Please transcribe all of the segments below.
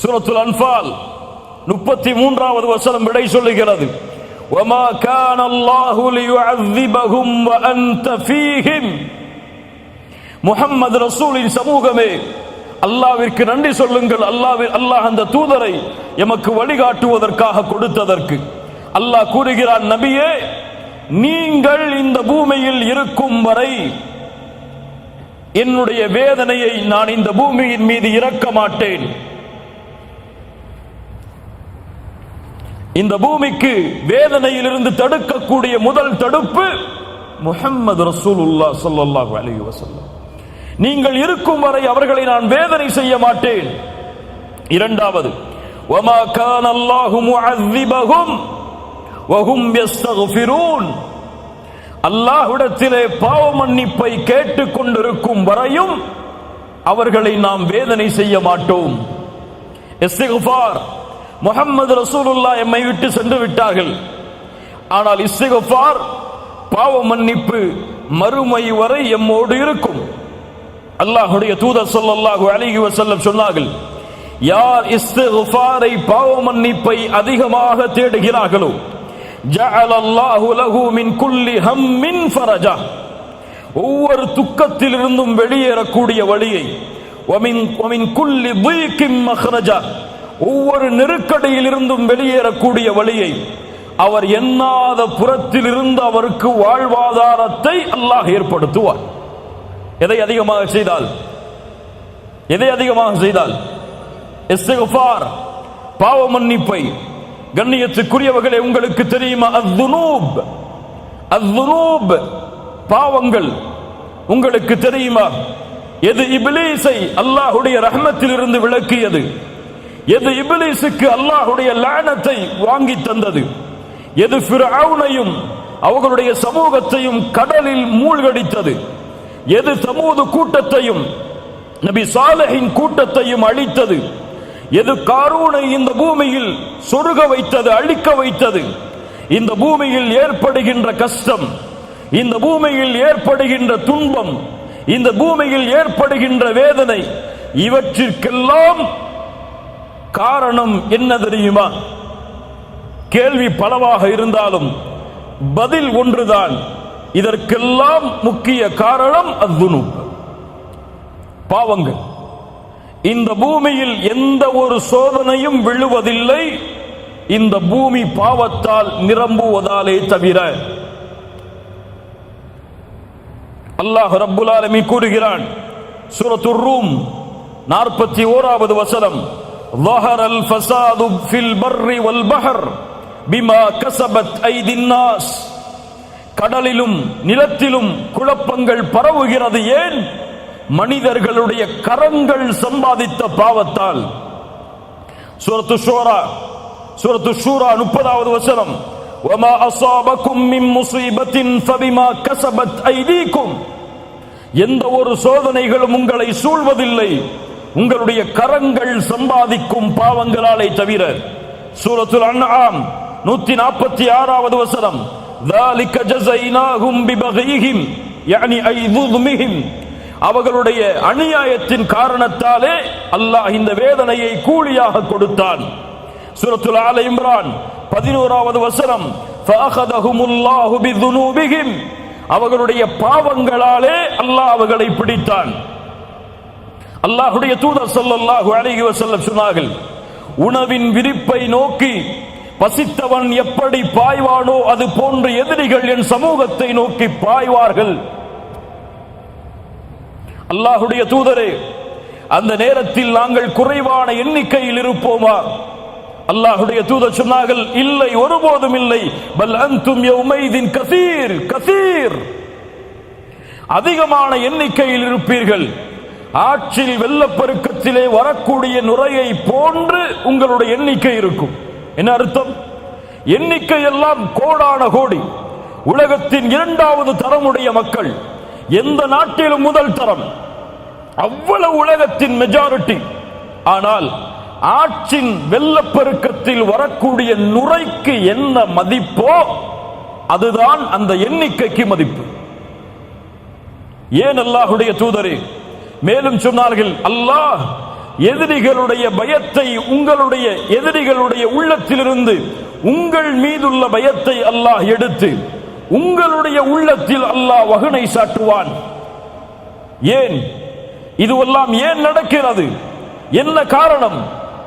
சூரத்துல் அன்பால் முப்பத்தி மூன்றாவது வசனம் விடை சொல்லுகிறது وما كان الله ليعذبهم وأنت فيهم முஹம்மது ரசூலின் சமூகமே அல்லாவிற்கு நன்றி சொல்லுங்கள் அல்லாஹ் அல்லாஹ் அந்த தூதரை எமக்கு வழிகாட்டுவதற்காக கொடுத்ததற்கு அல்லாஹ் கூறுகிறான் நபியே நீங்கள் இந்த பூமியில் இருக்கும் வரை என்னுடைய வேதனையை நான் இந்த பூமியின் மீது இறக்க மாட்டேன். இந்த பூமிக்கு வேதனையிலிருந்து தடுக்கக்கூடிய முதல் தடுப்பு முகம்மது ரசூலுல்லா சொல்லல்லாஹு அலைஹி வஸல்லம். நீங்கள் இருக்கும் வரை அவர்களை நான் வேதனை செய்ய மாட்டேன். இரண்டாவது வமா கான அல்லாஹு முஅذிபஹும் வஹும் யஸ்தக்ஃபிரூன் அல்லாஹுடத்திலே பாவ மன்னிப்பை கேட்டுக் கொண்டிருக்கும் வரையும் அவர்களை நாம் வேதனை செய்ய மாட்டோம். முகமது ரசூலுல்லா எம்மை விட்டு சென்று விட்டார்கள். ஆனால் இஸ்திக்ஃபார் பாவ மன்னிப்பு மறுமை வரை எம்மோடு இருக்கும். அல்லாஹுடைய தூதர் சொல்லல்லாஹு அழகி வசல்லம் சொன்னார்கள் யார் இஸ்திக்ஃபாரை பாவ மன்னிப்பை அதிகமாக தேடுகிறார்களோ ஒவ்வொரு துக்கத்திலிருந்தும் வெளியேறக்கூடிய வழியை வமின் வமின் குல்லி ஒவ்வொரு நெருக்கடியிலிருந்தும் வெளியேறக்கூடிய வழியை அவர் எண்ணாத புறத்திலிருந்து அவருக்கு வாழ்வாதாரத்தை அல்லாஹ் ஏற்படுத்துவார். எதை அதிகமாக செய்தால்? எதை அதிகமாக செய்தால்? பாவ மன்னிப்பை கண்ணியத்துக்குரியவர்களே உங்களுக்கு தெரியுமா? அத்துனூப். அத்துனூப் பாவங்கள். உங்களுக்கு தெரியுமா? எது இபிலீஸை அல்லாஹுடைய ரஹமத்தில் இருந்து விளக்கியது? எது இபிலீஸுக்கு அல்லாஹுடைய லானத்தை வாங்கி தந்தது? எது ஃபிரௌனையும் அவர்களுடைய சமூகத்தையும் கடலில் மூழ்கடித்தது? எது சமூக கூட்டத்தையும் நபி சாலஹின் கூட்டத்தையும் அழித்தது? எது காரூனை இந்த பூமியில் சொருக வைத்தது அழிக்க வைத்தது? இந்த பூமியில் ஏற்படுகின்ற கஷ்டம் இந்த பூமியில் ஏற்படுகின்ற துன்பம் இந்த பூமியில் ஏற்படுகின்ற வேதனை இவற்றிற்கெல்லாம் காரணம் என்ன தெரியுமா? கேள்வி பலவாக இருந்தாலும் பதில் ஒன்றுதான். இதற்கெல்லாம் முக்கிய காரணம் அத்துணு பாவங்கள். இந்த பூமியில் எந்த ஒரு சோதனையும் விழுவதில்லை இந்த பூமி பாவத்தால் நிரம்புவதாலே தவிர அல்லாஹ் ரப்புல் ஆலமீ கூறுகிறான் சூரத்துர் ரூம் நாற்பத்தி ஓராவது வசனம் ظهر الفساد في البر والبحر بما كسبت أيدي الناس கடலிலும் நிலத்திலும் குழப்பங்கள் பரவுகிறது ஏன் மனிதர்களுடைய கரங்கள் சம்பாதித்த பாவத்தால் சூரத்து ஷூரா சூரத்து ஷூரா முப்பதாவது வசனம் وما أصابكم من مصيبة فبما كسبت أيديكم எந்த ஒரு சோதனைகளும் உங்களை சூழ்வதில்லை உங்களுடைய கரங்கள் சம்பாதிக்கும் பாவங்களாலே தவிர சூரத்துல் அன்ஆம் நூத்தி நாற்பத்தி ஆறாவது வசனம் ذلك جزيناهم ببغيهم يعني أي ظلمهم அவர்களுடைய அநியாயத்தின் காரணத்தாலே அல்லாஹ் இந்த வேதனையை கூலியாக கொடுத்தான். சுரத்துல் ஆல இம்ரான் பதினோராவது வசனம் ஃபஅகதஹுமுல்லாஹு அவர்களுடைய பாவங்களாலே அல்லாஹ் அவர்களை பிடித்தான். அல்லாஹுடைய தூதர் சொல்லல்லாஹு அழகி வசல்லம் சொன்னார்கள் உணவின் விரிப்பை நோக்கி பசித்தவன் எப்படி பாய்வானோ அது போன்று எதிரிகள் என் சமூகத்தை நோக்கி பாய்வார்கள். அல்லாஹுடைய தூதரே அந்த நேரத்தில் நாங்கள் குறைவான எண்ணிக்கையில் இருப்போமா? அல்லாஹுடைய தூதர் சொன்னார்கள் இல்லை ஒருபோதும் இல்லை. பல் அந்தும் யௌமைதின் கசீர் கசீர். அதிகமான எண்ணிக்கையில் இருப்பீர்கள். ஆற்றில் வெள்ளப்பெருக்கத்திலே வரக்கூடிய நுரையை போன்று உங்களுடைய எண்ணிக்கை இருக்கும். என்ன அர்த்தம்? எண்ணிக்கை எல்லாம் கோடான கோடி. உலகத்தின் இரண்டாவது தரமுடைய மக்கள். எந்த நாட்டிலும் முதல் தரம். அவ்வளவு உலகத்தின் மெஜாரிட்டி ஆனால் ஆற்றின் வெள்ளப்பெருக்கத்தில் வரக்கூடிய நுரைக்கு என்ன மதிப்போ அதுதான் அந்த எண்ணிக்கைக்கு மதிப்பு. ஏன் அல்லாஹுடைய தூதரே? மேலும் சொன்னார்கள் அல்லாஹ் எதிரிகளுடைய பயத்தை உங்களுடைய எதிரிகளுடைய உள்ளத்திலிருந்து உங்கள் மீதுள்ள பயத்தை அல்லாஹ் எடுத்து உங்களுடைய உள்ளத்தில் அல்லாஹ் வகுனை சாட்டுவான். ஏன்? இதுவெல்லாம் ஏன் நடக்கிறது? என்ன காரணம்?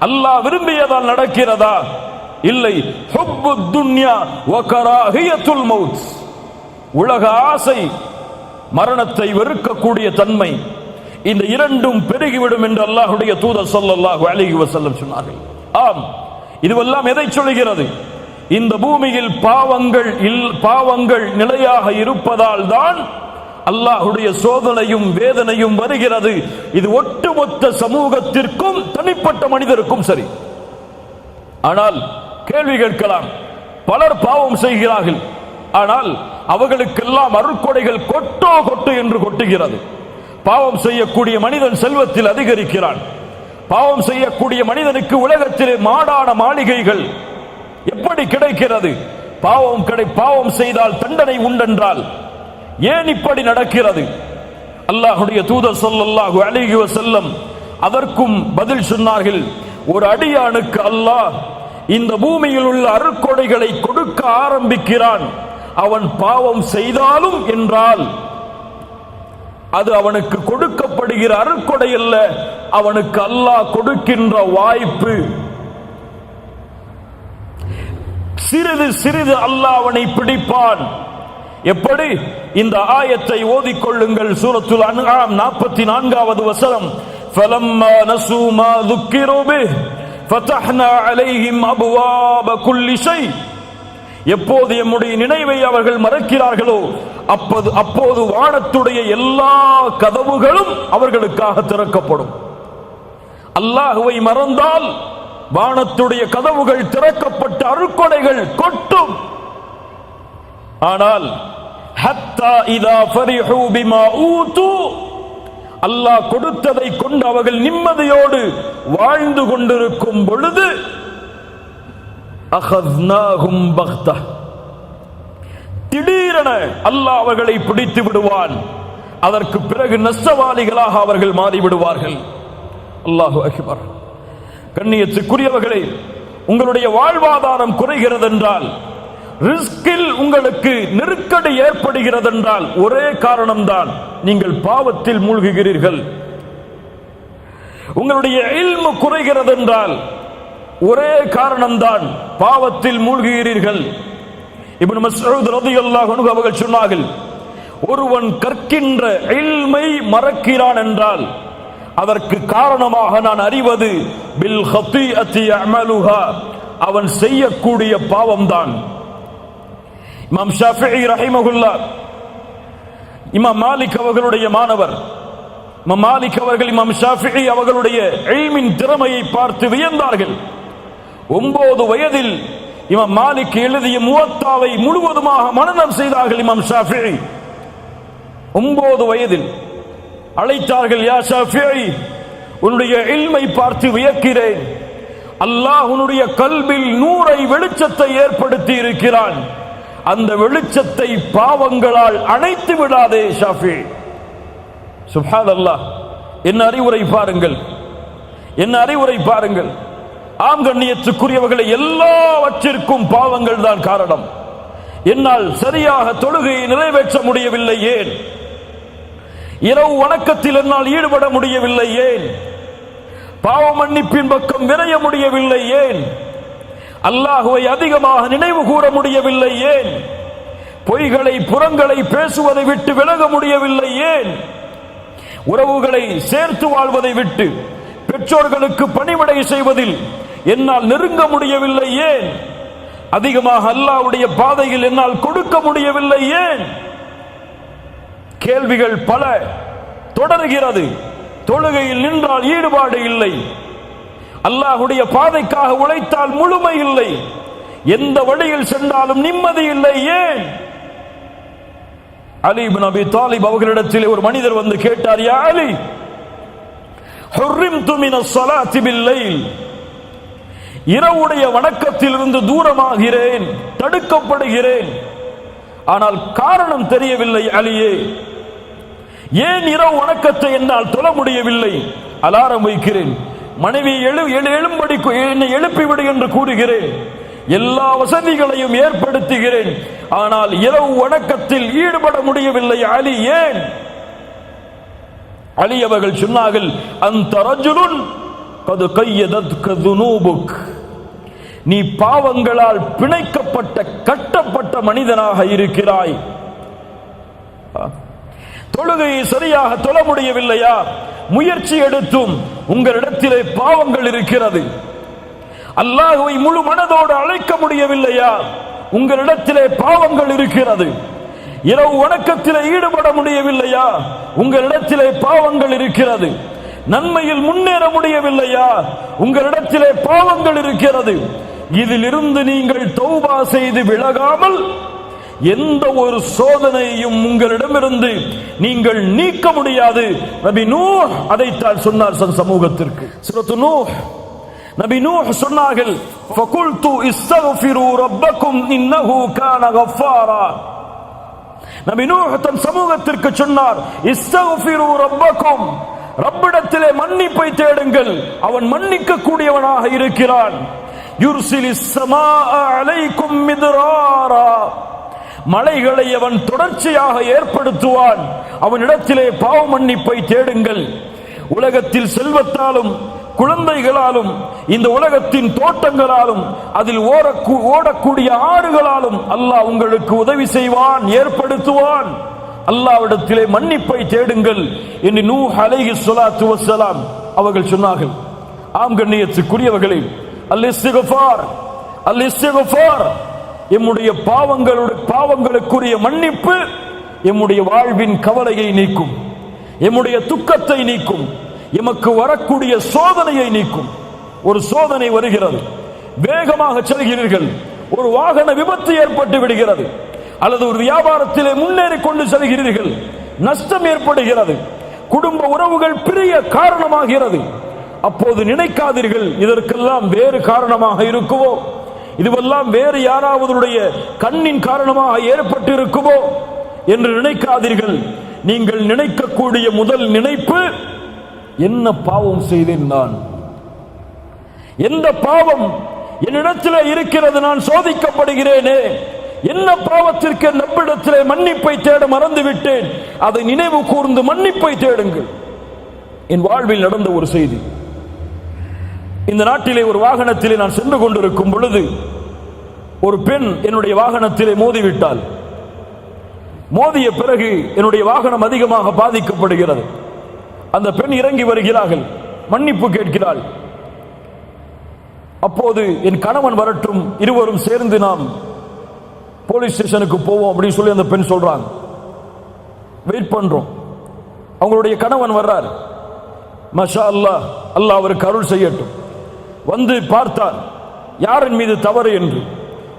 அல்லாஹ் விரும்பியதால் நடக்கிறதா? இல்லை ஹுப்பு துன்யா வகராஹியத்துல் மவுத். உலக ஆசை மரணத்தை வெறுக்கக்கூடிய தன்மை. இந்த இரண்டும் பெருகிவிடும் என்று அல்லாஹுடைய தூதர் சொல்லல்லாஹு அலைஹி வசல்லம் சொன்னார்கள். ஆம் இதுவெல்லாம் எதை சொல்கிறது? இந்த பூமியில் பாவங்கள் இல் பாவங்கள் நிலையாக இருப்பதால் தான் அல்லாஹுடைய சோதனையும் வேதனையும் வருகிறது. இது ஒட்டுமொத்த சமூகத்திற்கும் தனிப்பட்ட மனிதருக்கும் சரி. ஆனால் கேள்வி கேட்கலாம். பலர் பாவம் செய்கிறார்கள். ஆனால் அவர்களுக்கெல்லாம் அருட்கொடைகள் கொட்டோ கொட்டு என்று கொட்டுகிறது. பாவம் செய்யக்கூடிய மனிதன் செல்வத்தில் அதிகரிக்கிறான். பாவம் செய்யக்கூடிய மனிதனுக்கு உலகத்திலே மாடான மாளிகைகள் எப்படி கிடைக்கிறது? பாவம் கிடை பாவம் செய்தால் தண்டனை உண்டென்றால் ஏன் இப்படி நடக்கிறது? அல்லாஹுடைய தூதர் சொல்லல்லாஹு அலைஹி செல்லம் அதற்கும் பதில் சொன்னார்கள் ஒரு அடியானுக்கு அல்லாஹ் இந்த பூமியில் உள்ள அருக்கொடைகளை கொடுக்க ஆரம்பிக்கிறான். அவன் பாவம் செய்தாலும் என்றால் அது அவனுக்கு கொடுக்கப்படுகிற அருக்கொடை அல்ல அவனுக்கு அல்லாஹ் கொடுக்கின்ற வாய்ப்பு. சிறிது சிறிது அல்லாஹ் அவனை பிடிப்பான். எப்படி இந்த ஆயத்தை ஓதிக்கொள்ளுங்கள் சூரத்துல் அன்ஆம் நாற்பத்தி நான்காவது வசனம் فلما نسوا ما ذكروا به فتحنا عليهم أبواب كل شيء எப்போது எம்முடைய நினைவை அவர்கள் மறக்கிறார்களோ அப்போது அப்போது வானத்துடைய எல்லா கதவுகளும் அவர்களுக்காக திறக்கப்படும் அல்லாஹுவை மறந்தால் வானத்துடைய கதவுகள் திறக்கப்பட்ட அருக்கொடைகள் கொட்டும் ஆனால் ஹத்தா இதா ஃபரிஹு பிமா ஊது அல்லாஹ் கொடுத்ததை கொண்டு அவர்கள் நிம்மதியோடு வாழ்ந்து கொண்டிருக்கும் பொழுது அகத்னாஹும் பக்தா. திடீரென அல்லாஹ் அவர்களை பிடித்து விடுவான். அதற்கு பிறகு நஷ்டவாளிகளாக அவர்கள் மாறிவிடுவார்கள் அல்லாஹு அகிபர். கண்ணியத்துக்குரியவர்களே உங்களுடைய வாழ்வாதாரம் குறைகிறது என்றால் ரிஸ்கில் உங்களுக்கு நெருக்கடி ஏற்படுகிறது என்றால் ஒரே காரணம்தான் நீங்கள் பாவத்தில் மூழ்குகிறீர்கள். உங்களுடைய இல்மு குறைகிறது என்றால் ஒரே காரணம்தான் பாவத்தில் மூழ்குகிறீர்கள். இப்னு மஸ்ஊத் ரலியல்லாஹு அன்ஹு அவர்கள் சொன்னார்கள் ஒருவன் கற்கின்ற இல்மை மறக்கிறான் என்றால் அதற்கு காரணமாக நான் அறிவது பில் ஹத்தீஅத்தி அமலுஹா அவன் செய்யக்கூடிய பாவம்தான். இமாம் ஷாஃபி ரஹிமகுல்லா இமாம் மாலிக் அவர்களுடைய மாணவர் இமாம் மாலிக் அவர்கள் இமாம் ஷாஃபி அவர்களுடைய எய்மின் திறமையை பார்த்து வியந்தார்கள். ஒன்பது வயதில் இமாம் மாலிக் எழுதிய முவத்தாவை முழுவதுமாக மனநம் செய்தார்கள் இமாம் ஷாஃபி ஒன்பது வயதில் அழைத்தார்கள் யா ஷாஃபி உன்னுடைய இல்மை பார்த்து வியக்கிறேன். அல்லாஹ் உன்னுடைய கல்வில் நூறை வெளிச்சத்தை ஏற்படுத்தி இருக்கிறான். அந்த வெளிச்சத்தை பாவங்களால் அணைத்து விடாதே ஷாஃபி. சுப்ஹான் அல்லாஹ் என்ன அறிவுரை பாருங்கள். என்ன அறிவுரை பாருங்கள். ஆம் கண்ணியத்துக்குரியவர்களை எல்லாவற்றிற்கும் பாவங்கள் தான் காரணம். என்னால் சரியாக தொழுகையை நிறைவேற்ற முடியவில்லை ஏன்? இரவு வணக்கத்தில் என்னால் ஈடுபட முடியவில்லை ஏன்? பாவ மன்னிப்பின் பக்கம் விரைய முடியவில்லை ஏன்? அல்லாஹுவை அதிகமாக நினைவு கூற முடியவில்லை ஏன்? பொய்களை புறங்களை பேசுவதை விட்டு விலக முடியவில்லை ஏன்? உறவுகளை சேர்த்து வாழ்வதை விட்டு பெற்றோர்களுக்கு பணிவிடை செய்வதில் என்னால் நெருங்க முடியவில்லை ஏன்? அதிகமாக அல்லாஹ்வுடைய பாதையில் என்னால் கொடுக்க முடியவில்லை ஏன்? கேள்விகள் பல. தொடர்கிறது. தொழுகையில் நின்றால் ஈடுபாடு இல்லை. அல்லாஹுடைய பாதைக்காக உழைத்தால் முழுமை இல்லை. எந்த வழியில் சென்றாலும் நிம்மதி இல்லை ஏன்? அலி நபி தாலிப் அவர்களிடத்தில் ஒரு மனிதர் வந்து கேட்டார் யா அலி ஹொர்ரிம் துமின ஸலாத்தி பில்லைல் இரவுடைய வணக்கத்திலிருந்து தூரமாகிறேன் தடுக்கப்படுகிறேன். ஆனால் காரணம் தெரியவில்லை அலியே. ஏன் இரவு வணக்கத்தை என்னால் தொழ முடியவில்லை? அலாரம் வைக்கிறேன். மனைவி எழு எழு எழும்படி என்னை எழுப்பிவிடு என்று கூறுகிறேன். எல்லா வசதிகளையும் ஏற்படுத்துகிறேன். ஆனால் இரவு வணக்கத்தில் ஈடுபட முடியவில்லை. அலி ஏன்? அலி அவர்கள் சொன்னார்கள் அந்த ரஜுலுன் கது நீ பாவங்களால் பிணைக்கப்பட்ட கட்டப்பட்ட மனிதனாக இருக்கிறாய். தொழுகையை சரியாக தொழ முடியவில்லையா? முயற்சி எடுத்தும் உங்களிடத்திலே பாவங்கள் இருக்கிறது. அல்லாஹுவை முழு மனதோடு அழைக்க முடியவில்லையா? உங்களிடத்திலே பாவங்கள் இருக்கிறது. இரவு வணக்கத்தில் ஈடுபட முடியவில்லையா? உங்களிடத்திலே பாவங்கள் இருக்கிறது. நன்மையில் முன்னேற முடியவில்லையா? உங்களிடத்திலே பாவங்கள் இருக்கிறது. இதிலிருந்து நீங்கள் தௌபா செய்து விலகாமல் எந்த ஒரு சோதனையும் உங்களிடமிருந்து நீங்கள் நீக்க முடியாது. நபி நூ அதைத்தான் சொன்னார் சன் சமூகத்திற்கு. சுரத்து நூ நபி நூ சொன்னார்கள் ஃபகுல்து இஸ்தக்ஃபிரு ரப்பக்கும் இன்னஹு கான கஃபாரா நபி நூ தன் சமூகத்திற்கு சொன்னார் இஸ்தக்ஃபிரு ரப்பக்கும். ரப்பிடத்திலே மன்னிப்பை தேடுங்கள். அவன் மன்னிக்க கூடியவனாக இருக்கிறான். யுர்சிலிஸ் சமா அலைக்கும் மிதுராரா. மலைகளை அவன் தொடர்ச்சியாக ஏற்படுத்துவான். அவனிடத்திலே பாவ மன்னிப்பை தேடுங்கள். உலகத்தில் செல்வத்தாலும் குழந்தைகளாலும் இந்த உலகத்தின் தோட்டங்களாலும் அதில் ஓடக்கூடிய ஆறுகளாலும் அல்லாஹ் உங்களுக்கு உதவி செய்வான் ஏற்படுத்துவான். அல்லாவிடத்திலே மன்னிப்பை தேடுங்கள் என்று நூ அலைஹி ஸலாத்து வசலாம் அவர்கள் சொன்னார்கள். ஆம் கண்ணியத்துக்குரியவர்களே அல் இஸ்திக்ஃபார் அல் இஸ்திக்ஃபார் எம்முடைய பாவங்களுடைய பாவங்களுக்குரிய மன்னிப்பு எம்முடைய வாழ்வின் கவலையை நீக்கும். எம்முடைய துக்கத்தை நீக்கும். எமக்கு வரக்கூடிய சோதனையை நீக்கும். ஒரு சோதனை வருகிறது. வேகமாக செல்கிறீர்கள். ஒரு வாகன விபத்து ஏற்பட்டு விடுகிறது. அல்லது ஒரு வியாபாரத்திலே முன்னேறி கொண்டு செல்கிறீர்கள். நஷ்டம் ஏற்படுகிறது. குடும்ப உறவுகள் பிரிய காரணமாகிறது. அப்போது நினைக்காதீர்கள். இதற்கெல்லாம் வேறு காரணமாக இருக்குவோ? இதுவெல்லாம் வேறு யாராவதுடைய கண்ணின் காரணமாக ஏற்பட்டு இருக்குமோ என்று நினைக்காதீர்கள். நீங்கள் நினைக்கக்கூடிய முதல் நினைப்பு என்ன பாவம் செய்தேன் நான்? எந்த பாவம் என்னிடத்தில் இருக்கிறது நான் சோதிக்கப்படுகிறேனே? என்ன பாவத்திற்கு நம்மிடத்திலே மன்னிப்பை தேட மறந்து விட்டேன் அதை நினைவு கூர்ந்து மன்னிப்பை தேடுங்கள். என் வாழ்வில் நடந்த ஒரு செய்தி. இந்த நாட்டிலே ஒரு வாகனத்திலே நான் சென்று கொண்டிருக்கும் பொழுது ஒரு பெண் என்னுடைய வாகனத்திலே மோதிவிட்டால் மோதிய பிறகு என்னுடைய வாகனம் அதிகமாக பாதிக்கப்படுகிறது. அந்த பெண் இறங்கி வருகிறார்கள். மன்னிப்பு கேட்கிறாள். அப்போது என் கணவன் வரட்டும் இருவரும் சேர்ந்து நாம் போலீஸ் ஸ்டேஷனுக்கு போவோம் அப்படின்னு சொல்லி அந்த பெண் சொல்றாங்க. வெயிட் பண்றோம். அவங்களுடைய கணவன் வர்றார். மஷா அல்லாஹ் அல்லாஹ் அவருக்கு அருள் செய்யட்டும். வந்து பார்த்தார். யாரின் மீது தவறு என்று?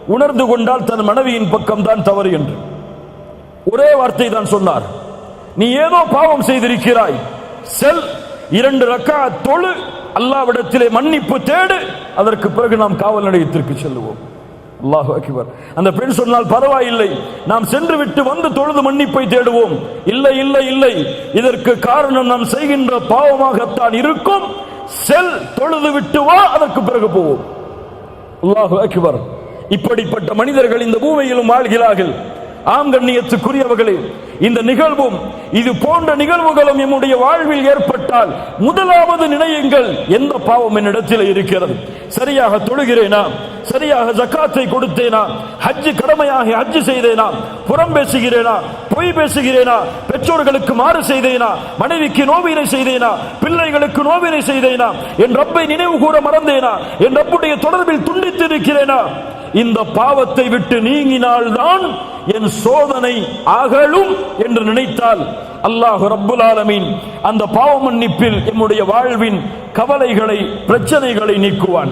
உணர்ந்து கொண்டால் தன் மனைவியின் பக்கம்தான் தவறு என்று. ஒரே வார்த்தை தான் சொன்னார். நீ ஏதோ பாவம் செய்திருக்கிறாய். செல் இரண்டு ரக்கா தொழு. அல்லாவிடத்திலே மன்னிப்பு தேடு. அதற்கு பிறகு நாம் காவல் நிலையத்திற்கு செல்லுவோம். அல்லாஹ் அக்பர். அந்த பெண் சொன்னால் பரவாயில்லை. நாம் சென்று விட்டு வந்து தொழுது மன்னிப்பை தேடுவோம். இல்லை இல்லை இல்லை. இதற்கு காரணம் நாம் செய்கின்ற பாவமாகத்தான் இருக்கும். செல் தொழுது விட்டு வா அதற்கு பிறகு போவோம். அல்லாஹு அக்பர். இப்படிப்பட்ட மனிதர்கள் இந்த பூமியிலும் வாழ்கிறார்கள். ஆம் கண்ணியத்துக்குரியவர்களே இந்த நிகழ்வும் இது போன்ற நிகழ்வுகளும் எம்முடைய வாழ்வில் ஏற்பட்டால் முதலாவது நினையுங்கள் எந்த பாவம் என்னிடத்தில் இருக்கிறது? சரியாக தொழுகிறேனா? சரியாக ஜக்காத்தை கொடுத்தேனா? ஹஜ்ஜு கடமையாக ஹஜ்ஜு செய்தேனா? புறம் பேசுகிறேனா? பொய் பேசுகிறேனா? பெற்றோர்களுக்கு மாறு செய்தேனா? மனைவிக்கு நோவினை செய்தேனா? பிள்ளைகளுக்கு நோவினை செய்தேனா? என் ரப்பை நினைவு கூற மறந்தேனா? என் ரப்புடைய தொடர்பில் துண்டித்திருக்கிறேனா? இந்த பாவத்தை விட்டு நீங்கினால்தான் என் சோதனை அகலும் என்று நினைத்தால் அல்லாஹ் ரப்புல் ஆலமீன் அந்த பாவ மன்னிப்பில் எம்முடைய வாழ்வின் கவலைகளை பிரச்சனைகளை நீக்குவான்.